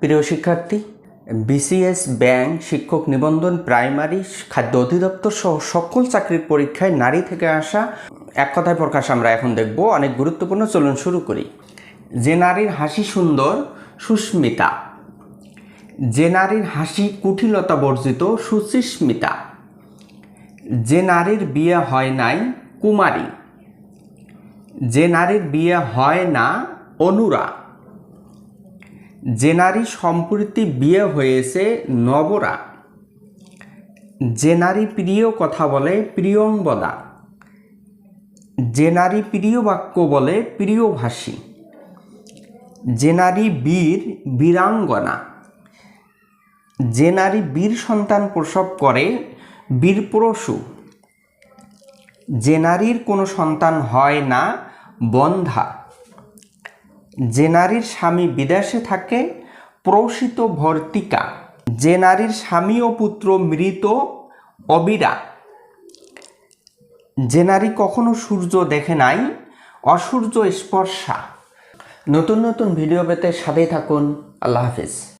প্রিয় শিক্ষার্থী BCS bank শিক্ষক নিবন্ধন প্রাইমারি খাদ্য অধিদপ্তর সহ সকল চাকরির পরীক্ষায় নারী থেকে আসা, এক কথায় প্রকাশ আমরা এখন দেখব, অনেক গুরুত্বপূর্ণ। চলুন শুরু করি। যে নারীর হাসি সুন্দর, সুস্মিতা। যে নারীর হাসি কুটিলতা বর্জিত, সুচিস্মিতা। যে নারীর বিয়ে হয় নাই, কুমারী। যে নারীর বিয়ে হয় না, অনুরা। যে নারী সম্প্রতি বিয়ে হয়েছে, নবরা। যে নারী প্রিয় কথা বলে প্রিয়ঙ্বদা যে নারী প্রিয় বাক্য বলে, প্রিয়ভাষী। যে নারী বীর, বীরাঙ্গনা। যে নারী বীর সন্তান প্রসব করে, বীরপ্রসূ। যে নারীর কোনো সন্তান হয় না, বন্ধা। যে নারীর স্বামী বিদেশে থাকে, প্রসিত ভর্তিকা। যে নারীর স্বামী ও পুত্র মৃত, অবিরা। যে নারী কখনো সূর্য দেখে নাই, অসূর্য স্পর্শা। নতুন নতুন ভিডিও পেতে সাথেই থাকুন। আল্লাহ হাফিজ।